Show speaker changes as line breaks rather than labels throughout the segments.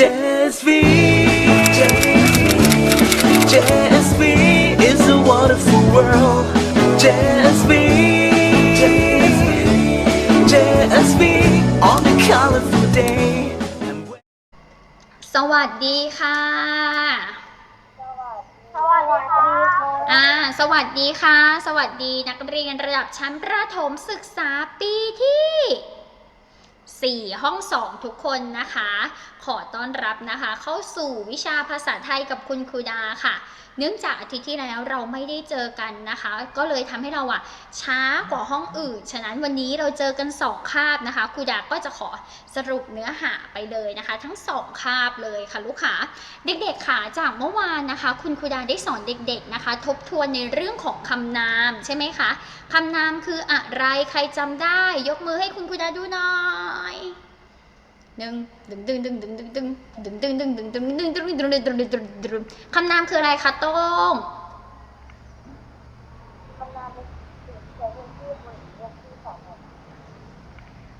JSV JSV is a wonderful world JSV JSV on a colorful day and when-
สวัสดีค่ะ
สวัสดีค่ะ
อ่า สวัสดีค่ะ สวัสดีนักเรียนระดับชั้นประถมศึกษาปีที่ 4 ห้อง 2 ทุกคนนะคะ ขอต้อนรับนะคะ เข้าสู่วิชาภาษาไทยกับคุณครูดาค่ะ เนื่องจากอาทิตย์ที่แล้วเราไม่ได้เจอกันนะคะ ก็เลยทำให้เราอะช้ากว่าห้องอื่น ฉะนั้นวันนี้เราเจอกัน 2 คาบนะคะครูดาก็จะขอสรุปเนื้อหาไปเลยนะคะ ทั้ง 2 คาบเลยค่ะลูกค้าเด็กๆค่ะจากเมื่อวานนะคะ คุณครูดาได้สอนเด็ก ๆนะคะ ทบทวนในเรื่องของคำนามใช่ไหมคะคำนามคืออะไรใครจำได้ ยกมือให้คุณครูดาดูหน่อยหนึ่งดึงดึงดึงดึงดึงดึงดึงดึงดึงดึงดึงดึงดึงดึงดึงดึงดึงดึงดึงคำนามคืออะไรคะโต้ง
คำนาม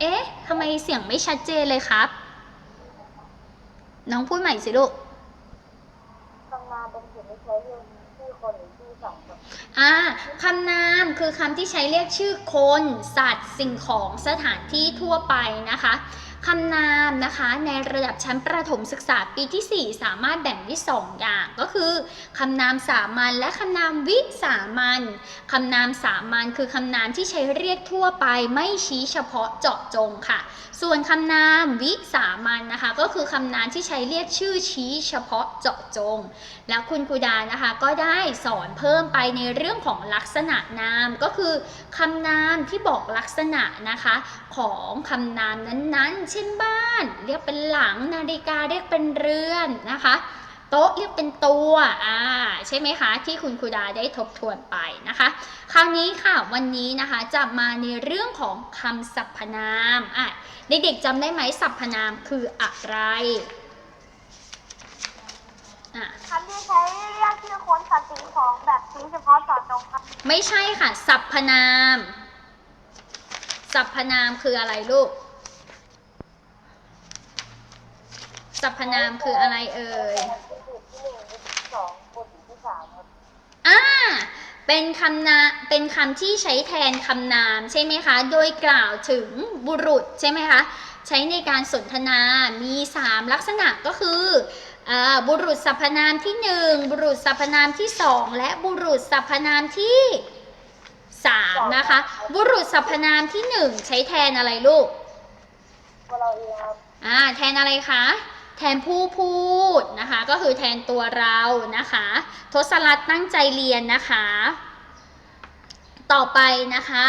เอ๊ะ
ทำไมเสียงไม่ชัดเจนเลยครับ น้องพูดใหม่สิลูก
คำนามเป็นเสิ่งที่ใช้เรื่อคนหรือชื่อสองคน
อ่าคำนามคือคำที่ใช้เรียกชื่อคน สัตว์ สิ่งของ สถานที่ทั่วไปนะคะ คำนามนะคะในระดับชั้นประถมศึกษาปีที่ 4 สามารถแบ่งได้สองอย่างก็คือคำนามสามัญและคำนามวิสามัญคำนามสามัญคือคำนามที่ใช้เรียกทั่วไปไม่ชี้เฉพาะเจาะจงค่ะ ส่วนคำนามวิสามัญนะคะ ก็คือคำนามที่ใช้เรียกชื่อชี้เฉพาะเจาะจง แล้วคุณครูดานะคะก็ได้สอนเพิ่มไปในเรื่องของลักษณะนามก็คือคำนามที่บอกลักษณะนะคะของคำนามนั้นๆเช่นบ้าน เรียกเป็นหลังนาฬิกาเรียกเป็นเรือนนะคะ โต๊ะเรียกเป็นตัวอ่าใช่ไหมคะ ที่คุณครูดาได้ทบทวนไปนะคะ คราวนี้ค่ะวันนี้นะคะจะมาในเรื่องของคำสรรพนามอะเด็กๆจำได้ไหมสรรพนามคืออะไรอะ
คำที่ใช้เรียกชื่อคนสัตว์สิ่งของแบบชี้เฉพาะเจาะจงครับ
ไม่ใช่ค่ะสรรพนามสรรพนามคืออะไรลูก สรรพนามคืออะไรเอ่ย
เป็นจุดที่หนึ่งที่สองคนที่สามครับ
อ่าเป็นคำนาเป็นคำที่ใช้แทนคำนามใช่ไหมคะ โดยกล่าวถึงบุรุษใช่ไหมคะ ใช้ในการสนทนา มี 3 ลักษณะก็คืออาบุรุษสรรพนามที่ 1 บุรุษสรรพนามที่ 2 และบุรุษสรรพนามที่3นะคะ บุรุษสรรพนามที่ 1 ใช้แทนอะไรลูก
ตัวเราเองครับ
อ่าแทนอะไรคะ แทนผู้พูดนะคะ ก็คือแทนตัวเรานะคะ ทศรัตน์ตั้งใจเรียนนะคะ ต่อไปนะคะ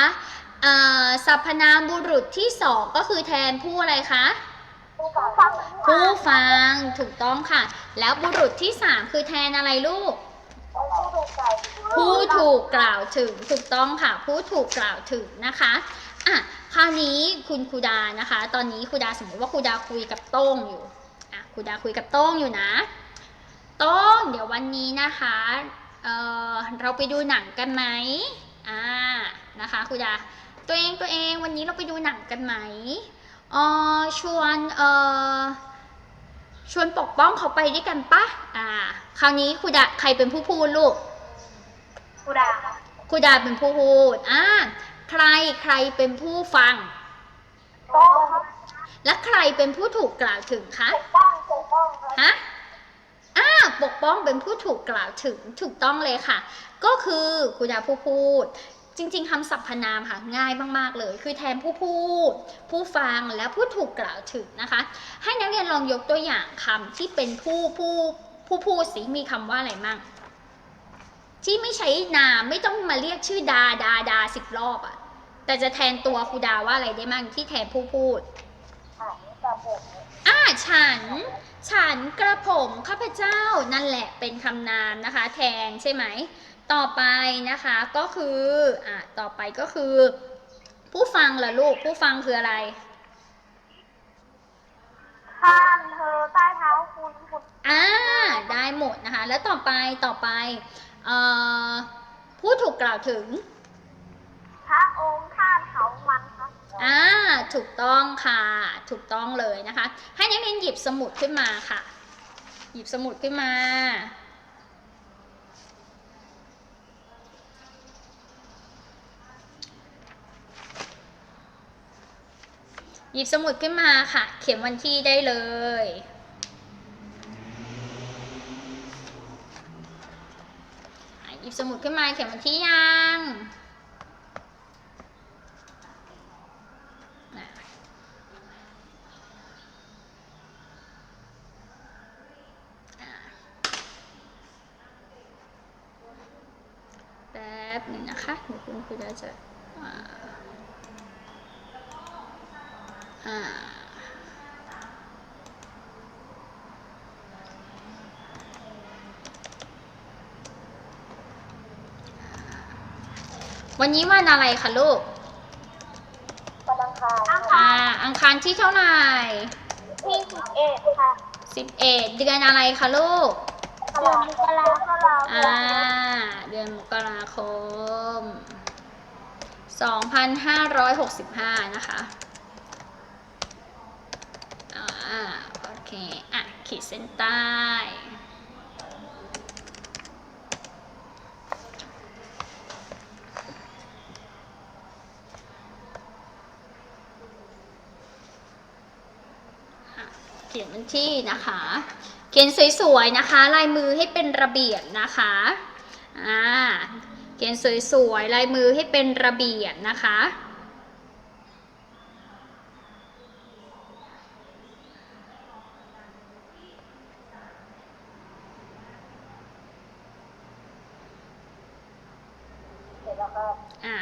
อ่าสรรพนามบุรุษที่สองก็คือแทนผู้อะไรคะ
ผู้ฟัง
ผู้ฟังถูกต้องค่ะ แล้วบุรุษที่สามคือแทนอะไรลูก
ผู้ถูกใจ
ผู้ถูกกล่าวถึงถูกต้องค่ะ ผู้ถูกกล่าวถึงนะคะอะคราวนี้คุณครูดานะคะ ตอนนี้ครูดาสมมติว่าครูดาคุยกับโต้งอยู่อะ ครูดาคุยกับโต้งอยู่นะ โต้งเดี๋ยววันนี้นะคะเออเราไปดูหนังกันไหมอ่านะคะครูดาตัวเองตัวเองวันนี้เราไปดูหนังกันไหมเออชวนเออชวนปกป้องเขาไปด้วยกันปะอ่า คราวนี้ครูดาใครเป็นผู้พูดลูก
ผู้ดาครับ
ครูดาเป็นผู้พูดอ่าใครใครเป็นผู้ฟัง
โต๊ะครับ
และใครเป็นผู้ถูกกล่าวถึงคะ
ปกป้องปกป้องครับ
ฮะอ่าปกป้องเป็นผู้ถูกกล่าวถึงถูกต้องเลยค่ะ ก็คือครูดาผู้พูด จริง ๆคำสรรพนามค่ะง่ายมากๆเลย คือแทนผู้พูด ผู้ฟังและผู้ถูกกล่าวถึงนะคะ ให้นักเรียนลองยกตัวอย่างคำที่เป็นผู้ผู้ผู้พูดสิมีคำว่าอะไรมั่งที่ไม่ใช้นามไม่ต้องมาเรียกชื่อดาดาดาสิบรอบอะแต่จะแทนตัวครูดาว่าอะไรได้มั่งที่แทนผู้พูด
อ่านกับผม
อ่าฉัน ฉันกระผมข้าพเจ้านั่นแหละเป็นคำนามนะคะ แทนใช่ไหม ต่อไปนะคะก็คืออ่าต่อไปก็คือ ผู้ฟังล่ะลูกผู้ฟังคืออะไร
ข้ามเธอใต้เท้าคุณคุณ
อ่าได้หมดนะคะ แล้วต่อไปต่อไปเอ่อผู้ถูกกล่าวถึง
พระองค์ท่านเขามันครับ
อ่าถูกต้องค่ะ ถูกต้องเลยนะคะ ให้นักเรียนหยิบสมุดขึ้นมาค่ะ หยิบสมุดขึ้นมา หยิบสมุดขึ้นมาค่ะ เขียนวันที่ได้เลยหยิบสมุดขึ้นมาเขียนวันที่ยังน่ะอะแป๊บหนึงนะคะเดี๋ยวคุณครูจะอ่าอ่าวันนี้วันอะไรคะลูก
วันอังคาร
อ่าอังคารที่เท่าไหร่
ที่สิบเอ็ดค่ะ
11เดือนอะไรคะลูก
เดือนมกราคม
อ่า เดือนมกราคม 2565 นะคะอ่าโอเค อะ ขีดเส้นใต้เขียนวันที่นะคะ เขียนสวยๆนะคะ ลายมือให้เป็นระเบียบนะคะ อ่า เขียนสวยๆลายมือให้เป็นระเบียบนะคะ
เสร็จแล้วครับ
อ่า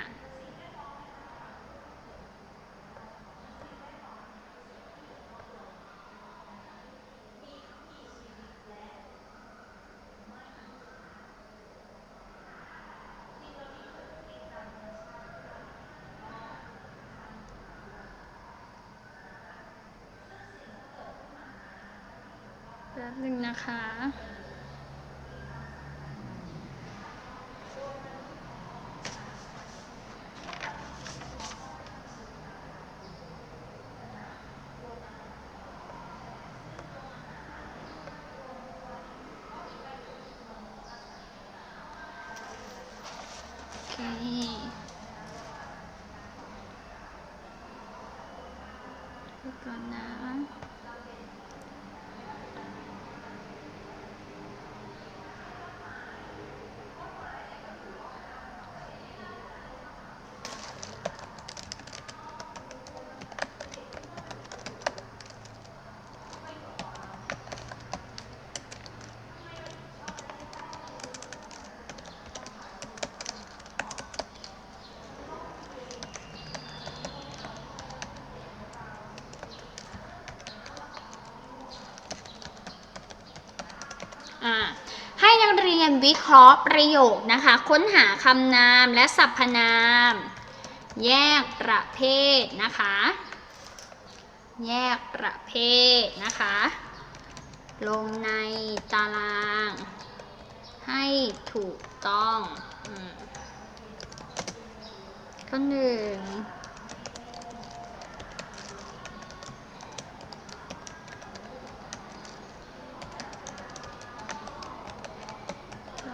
แป๊บหนึ่งนะคะ โอเค ดูก่อนนะ อ่าให้นักเรียนวิเคราะห์ประโยคนะคะ ค้นหาคำนามและสรรพนาม แยกประเภทนะคะ แยกประเภทนะคะ ลงในตาราง ให้ถูกต้องอข้อหนึ่ง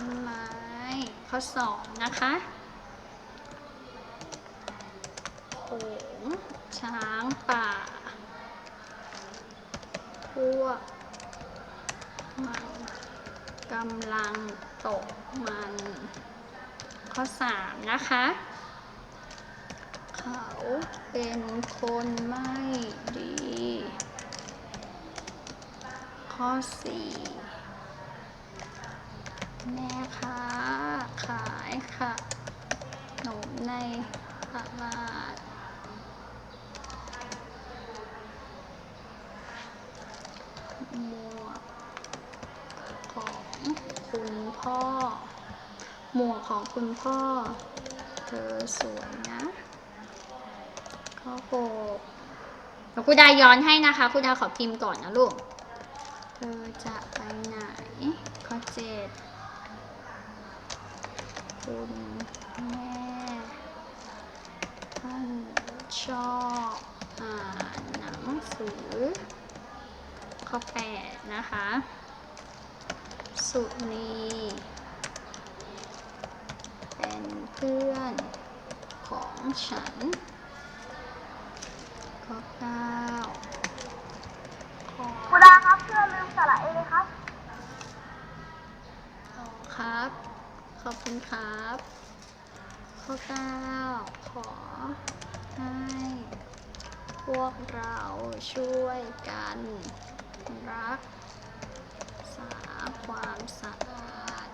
ต้นไม้ข้อสองนะคะโขงช้างป่า พวกมันกำลังตกมัน ข้อสามนะคะ เขาเป็นคนไม่ดี ข้อสี่ แม่ค้าขายค่ะขนมในตลาดหมวกของคุณพ่อ หมวกของคุณพ่อ เธอสวยนะข้อหกเดี๋ยวครูดาย้อนให้นะคะครูดาขอพิมพ์ก่อนนะลูก เธอจะไปไหนข้อเจ็ด คุณแม่ท่านชอบอ่านหนังสือ ข้อแปดนะคะ สุนีเป็นเพื่อนของฉัน ข้อเก้าข้อ
คุณดาครับเพื่อนลืมสระเอครับ
ครับ ขอบคุณครับ ข้อเก้าขอให้พวกเราช่วยกันรักษาความสะอาด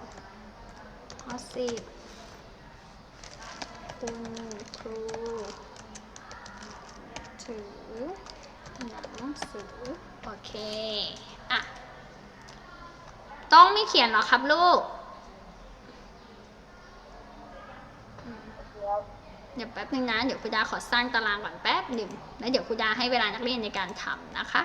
ข้อสิบคุณครู ถือหนังสือ โอเค อะ ต้องไม่เขียนหรอครับลูก เดี๋ยวแป๊บนึงนะ เดี๋ยวครูดาขอสร้างตารางก่อนแป๊บหนึ่งแล้วเดี๋ยวครูดาให้เวลานักเรียนในการทำนะคะ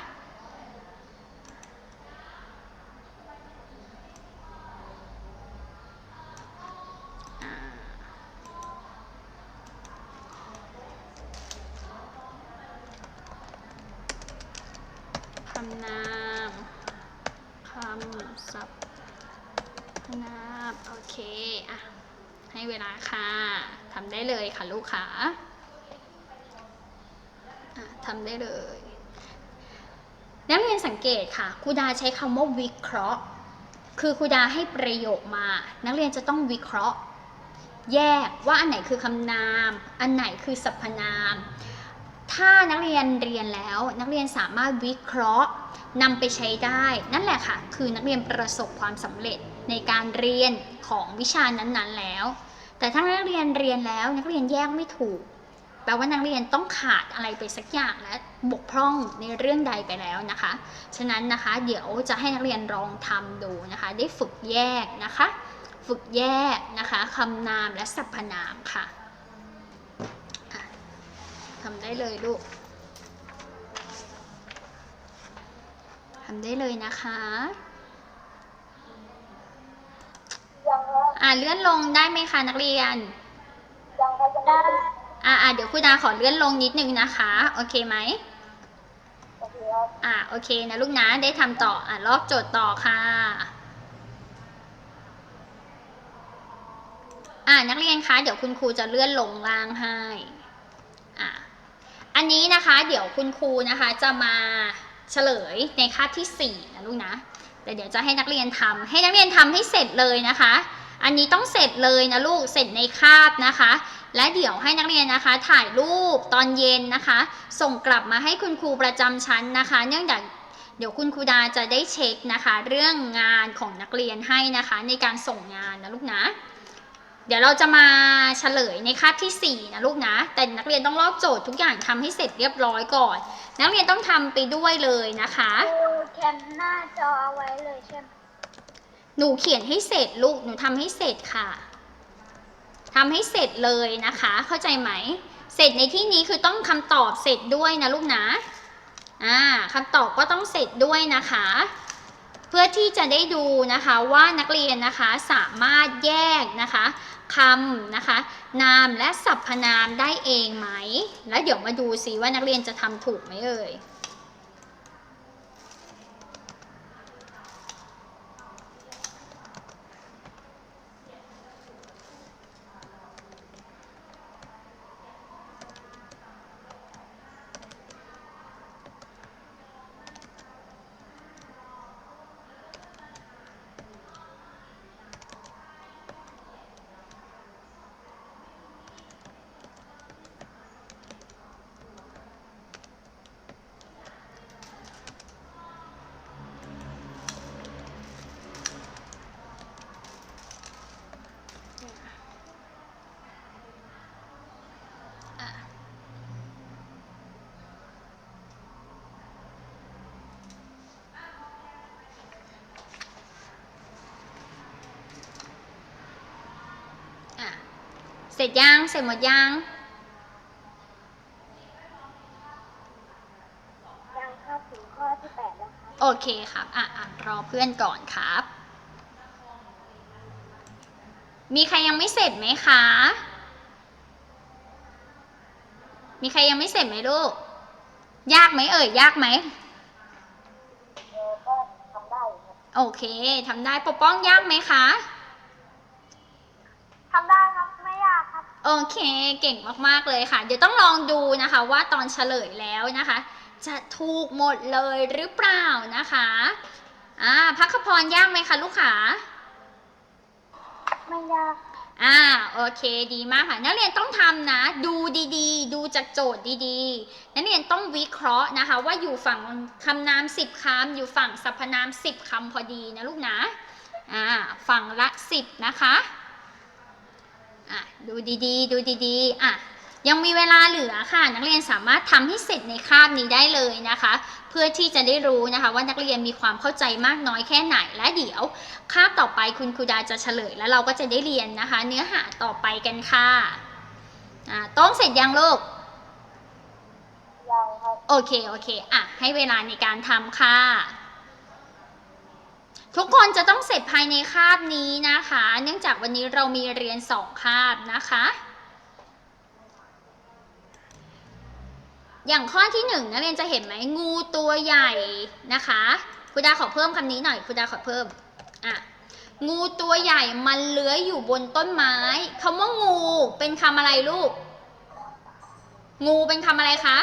คำนามคำศัพท์นามโอเค อะ ให้เวลาค่ะ ทำได้เลยค่ะลูกค่ะอะทำได้เลยนักเรียนสังเกตค่ะครูดาใช้คำว่าวิเคราะห์ คือครูดาให้ประโยคมา นักเรียนจะต้องวิเคราะห์ แยกว่าอันไหนคือคำนาม อันไหนคือสรรพนาม ถ้านักเรียนเรียนแล้ว นักเรียนสามารถวิเคราะห์นำไปใช้ได้ นั่นแหละค่ะ คือนักเรียนประสบความสำเร็จในการเรียนของวิชานั้นๆแล้ว แต่ถ้านักเรียนเรียนแล้วนักเรียนแยกไม่ถูก แปลว่านักเรียนต้องขาดอะไรไปสักอย่างและบกพร่องในเรื่องใดไปแล้วนะคะ ฉะนั้นนะคะเดี๋ยวจะให้นักเรียนลองทำดูนะคะ ได้ฝึกแยกนะคะ ฝึกแยกนะคะคำนามและสรรพนามค่ะอะทำได้เลยลูกทำได้เลยนะคะ
ยังครับ
อ่าเลื่อนลงได้ไหมคะนักเรียน
ยังครับยังได้
อ่าอ่าเดี๋ยวครูดาขอเลื่อนลงนิดนึงนะคะ โอเคไหม
โอเคครับ
อ่าโอเคนะลูกนะได้ทำต่ออ่าลอกโจทย์ต่อค่ะ อ่านักเรียนคะเดี๋ยวคุณครูจะเลื่อนลงล่างให้อ่าอันนี้นะคะเดี๋ยวคุณครูนะคะจะมาเฉลยในคาบที่สี่นะลูกนะแต่เดี๋ยวจะให้นักเรียนทำให้นักเรียนทำให้เสร็จเลยนะคะ อันนี้ต้องเสร็จเลยนะลูกเสร็จในคาบนะคะ และเดี๋ยวให้นักเรียนนะคะ ถ่ายรูปตอนเย็นนะคะ ส่งกลับมาให้คุณครูประจำชั้นนะคะ เนื่องจากเดี๋ยวคุณครูดาจะได้เช็คนะคะ เรื่องงานของนักเรียนให้นะคะ ในการส่งงานนะลูกนะ เดี๋ยวเราจะมาเฉลยในคาบที่ 4 นะลูกนะ แต่นักเรียนต้องลอกโจทย์ทุกอย่างทำให้เสร็จเรียบร้อยก่อน นักเรียนต้องทำไปด้วยเลยนะคะ
ดูแคมหน้าจอเอาไว้เลยใช่ไหม
หนูเขียนให้เสร็จลูก หนูทำให้เสร็จค่ะทำให้เสร็จเลยนะคะ เข้าใจไหม เสร็จในที่นี้คือต้องคำตอบเสร็จด้วยนะลูกนะ อ่าคำตอบก็ต้องเสร็จด้วยนะคะ เพื่อที่จะได้ดูนะคะว่านักเรียนนะคะสามารถแยกนะคะคำนะคะ นามและสรรพนามได้เองไหม แล้วเดี๋ยวมาดูซิว่านักเรียนจะทำถูกไหมเอ่ย เสร็จยัง เสร็จหมดยัง
ยังครับถึงข้อที่แปดแล้วครับ
โอเคครับ อะอะรอเพื่อนก่อนครับ มีใครยังไม่เสร็จไหมคะมมีใครยังไม่เสร็จไหมลูก ยากไหมเอ่ย ยากไหม
เออก็ทำได้อยู่ครับ
โอเคทำได้ปกป้องยากไหมคะ
ทำได้
โอเคเก่งมากๆเลยค่ะ เดี๋ยวต้องลองดูนะคะว่าตอนเฉลยแล้วนะคะ จะถูกหมดเลยหรือเปล่านะคะอ่าพักขพรยากไหมคะลูกขา
ไม่ยาก
อ่าโอเคดีมากค่ะ นักเรียนต้องทำนะ ดูดีๆ ดูจากโจทย์ดีๆ นักเรียนต้องวิเคราะห์นะคะ ว่าอยู่ฝั่งคำนามสิบคำอยู่ฝั่งสรรพนามสิบคำพอดีนะลูกนะอ่าฝั่งละสิบนะคะ อะดูดีๆ ดูดีๆอะยังมีเวลาเหลือค่ะ นักเรียนสามารถทำให้เสร็จในคาบนี้ได้เลยนะคะ เพื่อที่จะได้รู้นะคะว่านักเรียนมีความเข้าใจมากน้อยแค่ไหนและเดี๋ยวคาบต่อไปคุณครูดาจะเฉลย แล้วเราก็จะได้เรียนนะคะ เนื้อหาต่อไปกันค่ะอ่าต้องเสร็จยังลูก
ยังครับ
โอเคโอเคอะให้เวลาในการทำค่ะ ทุกคนจะต้องเสร็จภายในคาบนี้นะคะ เนื่องจากวันนี้เรามีเรียนสองคาบนะคะ อย่างข้อที่หนึ่งนักเรียนจะเห็นไหมงูตัวใหญ่นะคะครูดาขอเพิ่มคำนี้หน่อยครูดาขอเพิ่มอะงูตัวใหญ่มันเลื้อยอยู่บนต้นไม้คำว่างูเป็นคำอะไรลูก งูเป็นคำอะไรคะ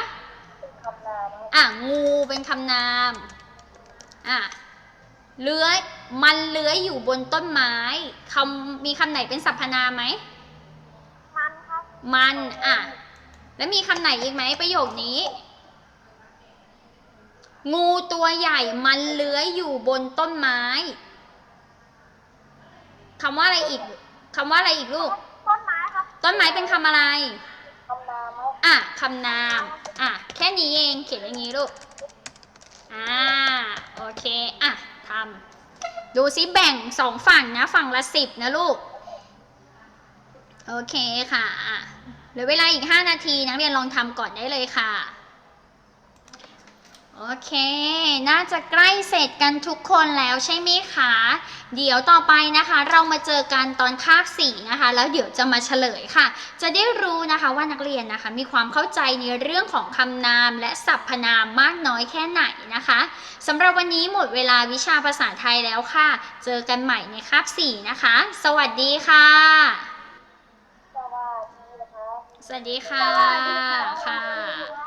เป็นคำนามครับ
อะงูเป็นคำนามอะ เลื้อย มันเลื้อยอยู่บนต้นไม้คำมีคำไหนเป็นสรรพนามไหม
มันครับ
มันอะ แล้วมีคำไหนอีกไหมประโยคนี้ งูตัวใหญ่มันเลื้อยอยู่บนต้นไม้คำว่าอะไรอีกคำว่าอะไรอีกลูก
ต้นไม้ครับ
ต้นไม้เป็นคำอะไร
คำนามครับ
อะคำนาม อะ แค่นี้เองเขียนอย่างนี้ลูก อ่า โอเค อะ ทำดูซิแบ่งสองฝั่งนะฝั่งละสิบนะลูก โอเคค่ะเหลือเวลาอีก 5 นาทีนักเรียนลองทำก่อนได้เลยค่ะ โอเค น่าจะใกล้เสร็จกันทุกคนแล้วใช่ไหมคะ เดี๋ยวต่อไปนะคะ เรามาเจอกันตอนคาบสี่นะคะ แล้วเดี๋ยวจะมาเฉลยค่ะ จะได้รู้นะคะว่านักเรียนนะคะ มีความเข้าใจในเรื่องของคำนามและสรรพนามมากน้อยแค่ไหนนะคะสำหรับวันนี้หมดเวลาวิชาภาษาไทยแล้วค่ะ เจอกันใหม่ในคาบสี่นะคะสวัสดีค่ะ
สวัสดีนะครับ
สวัสดีค่ะ
สวัสดีค่ะ
ค่ะ